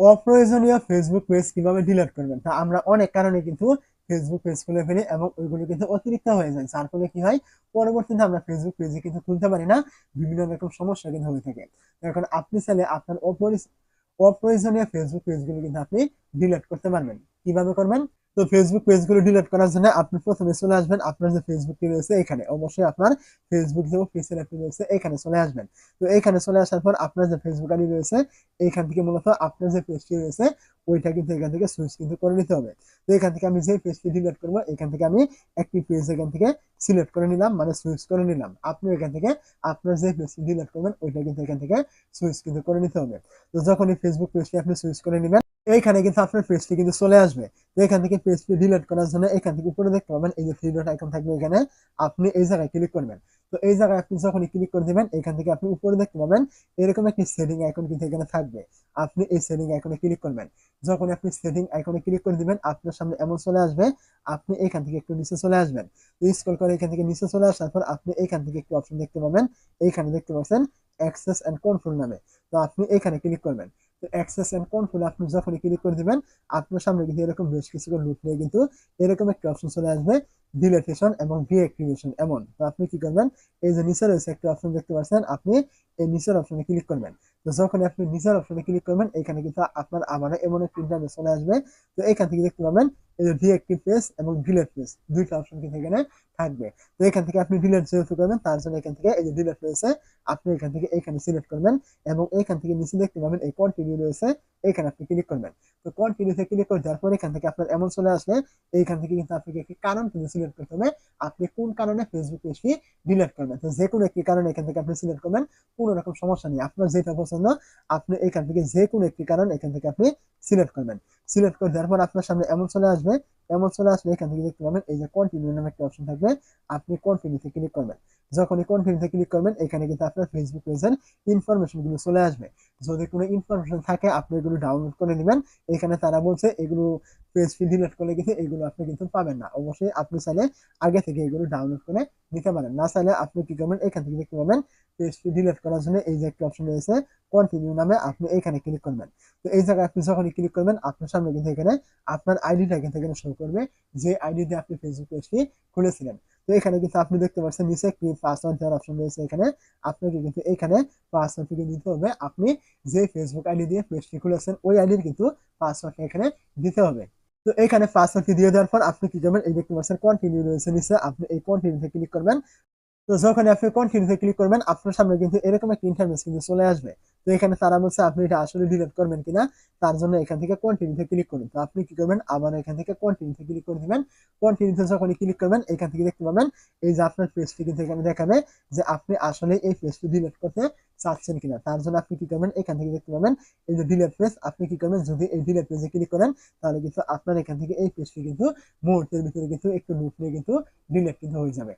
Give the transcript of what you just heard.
অপ্রয়োজনীয় Facebook page কীভাবে delete করবেন? তা আমরা অনেক কারণে কিন্তু ফেসবুক পেজ খুলে ফেলি এবং ওইগুলো কিন্তু অতিরিক্ত হয়ে যায়। যার ফলে কি হয়? পরবর্তীতে আমরা ফেসবুক পেজে কিন্তু খুলতে পারি না। বিভিন্ন রকম সমস্যা কিন্তু হয়ে থাকে। এখন আপনি চাইলে আপনার অপ্রয়োজনীয় ফেসবুক পেজগুলো কিন্তু আপনি ডিলিট করতে পারবেন। কীভাবে করবেন? তো ফেসবুক পেজগুলো ডিলিট করার জন্য আপনি প্রথমে চলে আসবেন। আপনার যে ফেসবুকটি রয়েছে এখানে। অবশ্যই আপনার ফেসবুক যে অফিসিয়াল অ্যাপটি রয়েছে, এখানে চলে আসবেন। তো এখানে চলে আসার পর আপনার যে ফেসবুক আইডি রয়েছে এইখান থেকে মূলত আপনার যে পেজটি রয়েছে, ওইটা কিন্তু এখান থেকে সুইচ কিন্তু করে নিতে হবে। তো এখান থেকে আমি যে পেজটি ডিলিট করব, এখান থেকে আমি একটি পেজ এখান থেকে সিলেক্ট করে নিলাম মানে সুইচ করে নিলাম। আপনি এখান থেকে আপনার যে পেজটি ডিলিট করবেন, ওইটা কিন্তু এখান থেকে সুইচ কিন্তু করে নিতে হবে। তো যখন এই ফেসবুক পেজটি আপনি সুইচ করে নেবেন এইখানে কিন্তু আপনার পেজটি কিন্তু চলে আসবে। এখান থেকে পেজটি ডিলিট করার জন্য এখান থেকে উপরে দেখতে পাবেন, এই যে থ্রি ডট আইকন থাকবে এখানে, আপনি এই জায়গায় ক্লিক করবেন। তো এই জায়গায় আপনি যখন ক্লিক করে দিবেন, এখান থেকে আপনি উপরে দেখতে পাবেন, এরকম একটি সেটিং আইকন কিন্তু এখানে থাকবে। আপনি এই সেটিং আইকনে ক্লিক করবেন। যখন আপনি সেটিং আইকনে ক্লিক করে দিবেন, আপনার সামনে এমন চলে আসবে, আপনি এখান থেকে একটু নিচে চলে আসবেন। স্ক্রল করে এখান থেকে নিচে চলে আসার পর আপনি এখান থেকে একটি অপশন দেখতে পাবেন। এইখানে দেখতে পাচ্ছেন অ্যাক্সেস অ্যান্ড কন্ট্রোল নামে। তো আপনি এখানে ক্লিক করবেন। তো অ্যাক্সেস অ্যান্ড কন্ট্রোল আপনি যখনই ক্লিক করে দিবেন, আপনার সামনে কিন্তু এরকম বেশ কিছু লুট নিয়ে কিন্তু এরকম একটা অপশন চলে আসবে ডিলেটেশন এবং ডিঅ্যাক্টিভেশন এমন। তো আপনি কি করবেন? এই যে নিচের রয়েছে একটি অপশন দেখতে পাচ্ছেন, আপনি এই নিচের অপশনে ক্লিক করবেন। তো যখন আপনি নিজের অপশনে ক্লিক করবেন, এখানে কিন্তু আপনার আমার এমন একটি ইন্টারফেস চলে আসবে। তো এখান থেকে দেখতে পাবেন, এই যে ডিঅ্যাক্টিভ পেজ এবং ডিলেট পেজ দুইটা অপশন কিন্তু এখানে থাকবে। তো এখান থেকে আপনি ডিলেট যেহেতু করবেন, তার জন্য এখান থেকে এই যে ডিলেট রয়েছে আপনি এখান থেকে এখানে সিলেক্ট করবেন এবং এখান থেকে নিচে দেখতে পাবেন এই কন্টিনিউ রয়েছে। এখানে আপনি ক্লিক করবেন। তো কন্টিনিউতে ক্লিক করে দেওয়ার পর এখান থেকে আপনার এমন চলে আসলে এইখান থেকে কিন্তু আপনাকে একটি কারণ কিন্তু সিলেক্ট করতে হবে। আপনি কোন কারণে ফেসবুক পেজটি ডিলিট করবেন? তো যে কোনো একটি কারণে এখান থেকে আপনি সিলেক্ট করবেন, কোনো রকম সমস্যা নেই। আপনার যেটা পছন্দ, আপনি এখান থেকে যে কোনো একটি কারণ এখান থেকে আপনি সিলেক্ট করবেন। সিলেক্ট করে দেওয়ার পর আপনার সামনে এমন চলে আসবে, এমন চলে আসলে এখান থেকে দেখতে পাবেন, এই যে কন্টিনিউ নামে একটা অপশন থাকবে, আপনি কন্টিনিউতে ক্লিক করবেন। যখনই কন্টিনিউতে ক্লিক করবেন, এখানে কিন্তু আপনার ফেসবুক পেজের ইনফরমেশনগুলো চলে আসবে। যদি কোনো ইনফরমেশন থাকে, আপনি এগুলো ডাউনলোড করে নেবেন। এখানে তারা বলছে, এগুলো পেজ ডিলিট করলে কিন্তু এগুলো আপনি কিন্তু পাবেন না। অবশ্যই আপনি চাইলে আগে থেকে এগুলো ডাউনলোড করে নিতে পারেন। না চাইলে আপনি কি করবেন, এখান থেকে দেখতে পাবেন পেজ ফি ডিলিট করার জন্য এই যে একটা অপশন রয়েছে কন্টিনিউ নামে আপনি এখানে ক্লিক করবেন। তো এই জায়গায় আপনি যখনই ক্লিক করবেন, আপনার সামনে কিন্তু এখানে আপনার আইডিটা কিন্তু এখানে শো করবে, যে আইডি দিয়ে আপনি ফেসবুক পেজটি খুলেছিলেন। তো এখানে কিন্তু আপনি দেখতে পাচ্ছেন নিচে একটি পাসওয়ার্ড দেওয়ার অপশন রয়েছে এখানে। আপনাকে কিন্তু এখানে পাসওয়ার্ড থেকে দিতে হবে। আপনি যে ফেসবুক আইডি দিয়ে পেজটি খুলেছেন, ওই আইডির কিন্তু পাসওয়ার্ডটা এখানে দিতে হবে। তো এখানে পাসওয়ার্ডটি দিয়ে দেওয়ার পর আপনি কি করবেন? এই দেখতে পাচ্ছেন কন্টিনিউ রয়েছে নিচে। আপনি এই কন্টিনিউতে ক্লিক করবেন। তো যখন আপনি কন্টিনিউতে ক্লিক করবেন, আপনার সামনে কিন্তু এরকম একটা ইন্টারফেস কিন্তু চলে আসবে। তো এখানে তারা বলছে, আপনি এটা আসলে ডিলিট করবেন কিনা? তার জন্য এখান থেকে কন্টিনিউতে ক্লিক করুন। তো আপনি কি করবেন? আবার এখান থেকে কন্টিনিউতে ক্লিক করে দিবেন। কন্টিনিউতে যখনই ক্লিক করবেন, এখান থেকে দেখতে পাবেন এই যে আপনার পেজটি কিন্তু এখানে দেখাবে যে আপনি আসলে এই পেজটি ডিলিট করতে চাচ্ছেন কিনা। তার জন্য আপনি কি করবেন? এখান থেকে দেখতে পাবেন এই যে ডিলেট পেজ আপনি কি করবেন? যদি এই ডিলেট পেজে ক্লিক করেন, তাহলে কিন্তু আপনার এখান থেকে এই পেজটি কিন্তু মুহূর্তের ভিতরে কিন্তু একটু লুট নিয়ে কিন্তু ডিলেট কিন্তু হয়ে যাবে।